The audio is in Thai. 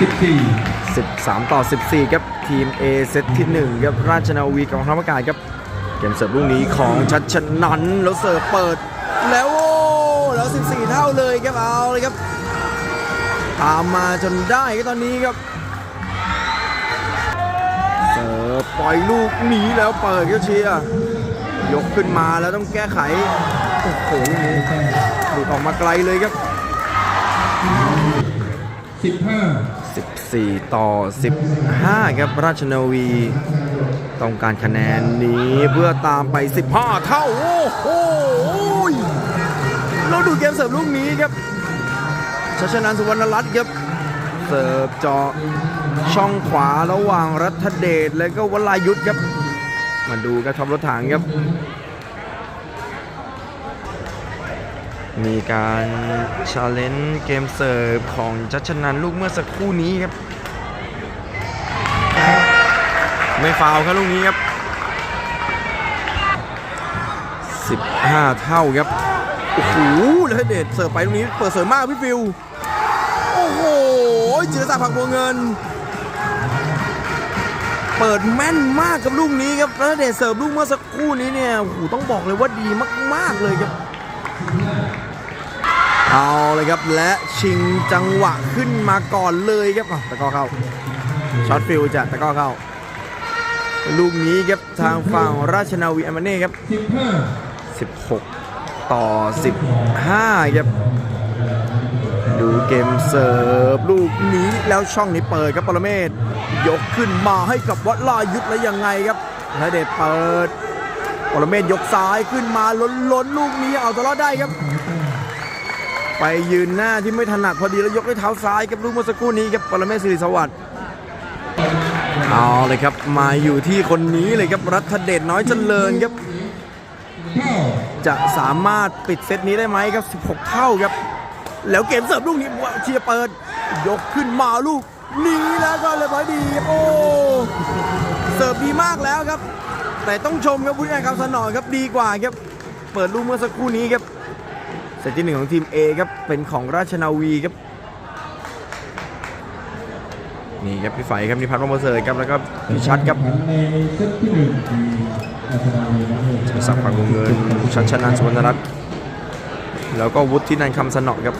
สิบสี่13 ต่อ 14 ครับ ทีม A เซตที่1ครับราชนาวีกองทัพอากาศครับ เกมเสิร์ฟลูกนี้ของชัดชนันแล้วเสิร์ฟเปิด แล้วโอ้แล้ว 14 เท่าเลยครับเอาเลยครับ ตามมาจนได้ครับตอนนี้ครับ เสิร์ฟปล่อยลูกหนีแล้วเปิดครับเชียร์ยกขึ้นมาแล้วต้องแก้ไขโอ้โหลูกนี้หลุดออกมาไกลเลยครับสิบห้า 14 ต่อ 15 ครับราชนาวี ต้องการคะแนนนี้เพื่อตามไป 15 เท่า โอ้โหเราดูเกมเสิร์ฟลูกนี้ครับชัชนันสุวรรณรัตน์ครับเสิร์ฟเจาะช่องขวาระหว่างรัฐเดชและก็วลายุทธครับ มาดูกระทบรถถังครับ มีการชาเลนจ์เกมเสิร์ฟของจัชนันลูกเมื่อสักครู่นี้ครับ ไม่ฟาวครับลูกนี้ครับ 15 เท่าครับ โอ้โหแล้วเดชเสิร์ฟไปตรงนี้เปิดเสิร์ฟมากพี่ฟิว โอ้โหจิรศักดิ์ผักบัวเงิน เปิดแม่นมากกับลูกนี้ครับแล้วเดชเสิร์ฟลูกเมื่อสักครู่นี้เนี่ยโอ้โหต้องบอกเลยว่าดีมาก ๆเลยครับ ครับ และชิงจังหวะขึ้นมาก่อนเลยครับอะตะก้อเข้าช็อตฟิลจะตะก้อเข้า ลูกนี้ครับทางฝั่งราชนาวีอามาเน่ครับสิบห้า16 ต่อ 15 ครับ ดูเกมเสิร์ฟลูกนี้แล้วช่องนี้เปิดครับปรเมศยกขึ้นมาให้กับวัดลายุทธแล้วยังไงครับนเดชเปิดปรเมศยกซ้ายขึ้นมาล้นล้นลูกนี้เอาตัวรอดได้ครับ ไปยืนหน้าที่ไม่ถนัดพอดีแล้วยกด้วยเท้าซ้ายครับลูกเมื่อสักครู่นี้ครับปรเมศสิริสวัสดิ์เอาเลยครับมาอยู่ที่คนนี้เลยครับรัฐเดชน้อยเจริญครับ จะสามารถปิดเซตนี้ได้ไหมครับ 16 เท่าครับ แล้วเกมเสิร์ฟลูกนี้เชียร์เปิด ยกขึ้นมาลูกนี้แล้วก็เลยบร้อดีโอ้เสิร์ฟดีมากแล้วครับ แต่ต้องชมครับผู้จัดการคำสนองครับดีกว่าครับ เปิดลูกเมื่อสักครู่นี้ครับ ตที่หนึ่งของทีม A ครับ เป็นของราชนาวีครับ นี่ครับพี่ไฟครับนิพัฒน์มงศ์ประเสริครับ แล้วก็พี่ชัดครับในเซตที่หนึ่งทีมราชนาวีนักเตะสักพังงเงินชัดชนะสุวรรณรัตน์แล้วก็วุฒินันคำสนอครับ